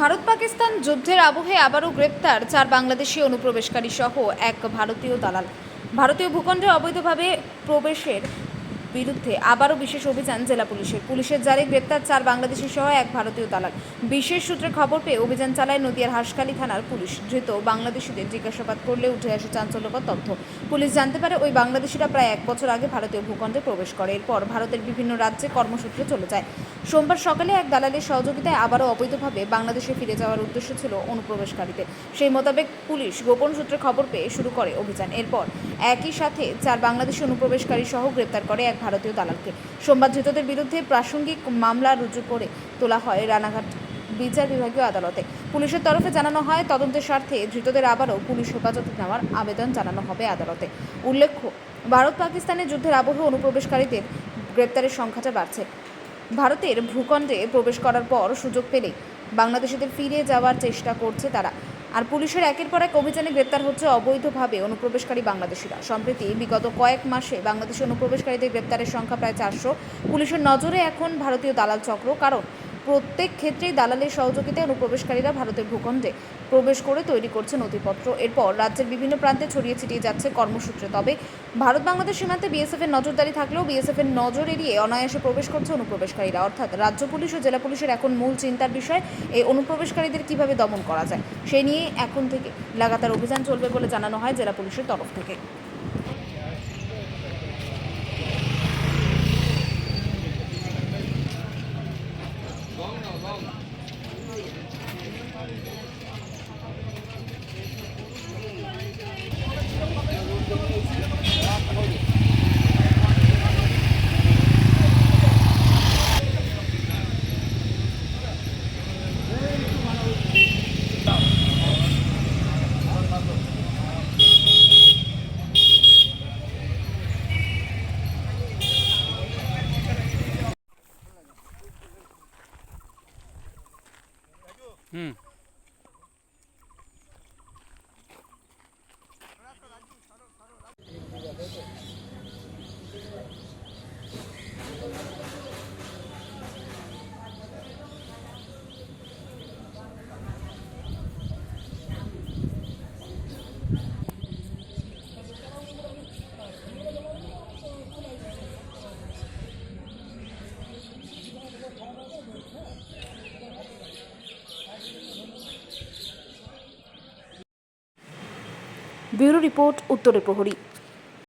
ভারত পাকিস্তান যুদ্ধের আবহে আবারও গ্রেপ্তার চার বাংলাদেশি অনুপ্রবেশকারী সহ এক ভারতীয় দালাল। ভারতীয় ভূখণ্ডে অবৈধভাবে প্রবেশের বিরুদ্ধে আবারও বিশেষ অভিযান জেলা পুলিশের। পুলিশের জারি গ্রেপ্তার চার বাংলাদেশি সহ এক ভারতীয় দালাল বিশেষ সূত্রে খবর পেয়ে অভিযান চালায় নদিয়ার হাসখালী থানার পুলিশ। ধৃত বাংলাদেশিদের জিজ্ঞাসাবাদ করলে উঠে আসে চাঞ্চল্যকর তথ্য। পুলিশ জানতে পারে ওই বাংলাদেশিরা প্রায় এক বছর আগে ভারতীয় ভূখণ্ডে প্রবেশ করে। এরপর ভারতের বিভিন্ন রাজ্যে কর্মসূত্রে চলে যায়। সোমবার সকালে এক দালালের সহযোগিতায় আবারও অবৈধভাবে বাংলাদেশে ফিরে যাওয়ার উদ্দেশ্য ছিল অনুপ্রবেশকারীদের। সেই মোতাবেক পুলিশ গোপন সূত্রে খবর পেয়ে শুরু করে অভিযান। এরপর একই সাথে চার বাংলাদেশি অনুপ্রবেশকারী সহ গ্রেপ্তার করে এক ভারতীয় দালালকে। সোমবার ধৃতদের বিরুদ্ধে প্রাসঙ্গিক মামলা রুজু করে তোলা হয় রানাঘাট বিচার বিভাগীয় আদালতে। পুলিশের তরফে জানানো হয়, তদন্তের স্বার্থে ধৃতদের আবারও পুলিশ হেফাজতে নেওয়ার আবেদন জানানো হবে আদালতে। উল্লেখ্য, ভারত পাকিস্তানের যুদ্ধের আবহ অনুপ্রবেশকারীদের গ্রেপ্তারের সংখ্যাটা বাড়ছে। ভারতের ভূখণ্ডে প্রবেশ করার পর সুযোগ পেলে বাংলাদেশিদের ফিরে যাওয়ার চেষ্টা করছে তারা। আর পুলিশের একের পর এক অভিযানে গ্রেপ্তার হচ্ছে অবৈধভাবে অনুপ্রবেশকারী বাংলাদেশিরা। সম্প্রতি বিগত কয়েক মাসে বাংলাদেশি অনুপ্রবেশকারীদের গ্রেপ্তারের সংখ্যা প্রায় চারশো। পুলিশের নজরে এখন ভারতীয় দালাল চক্র। কারণ প্রত্যেক ক্ষেত্রেই দালালের সহযোগিতায় অনুপ্রবেশকারীরা ভারতের ভূখণ্ডে প্রবেশ করে তৈরি করছে নথিপত্র। এরপর রাজ্যের বিভিন্ন প্রান্তে ছড়িয়ে ছিটিয়ে যাচ্ছে কর্মসূত্রে। তবে ভারত বাংলাদেশ সীমান্তে বিএসএফ এর নজরদারি থাকলেও বিএসএফ এর নজর এড়িয়ে অনায়াসে প্রবেশ করছে অনুপ্রবেশকারীরা। অর্থাৎ রাজ্য পুলিশ ও জেলা পুলিশের এখন মূল চিন্তার বিষয় এই অনুপ্রবেশকারীদের কীভাবে দমন করা যায়, সে নিয়ে এখন থেকে লাগাতার অভিযান চলবে বলে জানানো হয় জেলা পুলিশের তরফ থেকে। うん。ব্যুরো রিপোর্ট উত্তরে প্রহরী।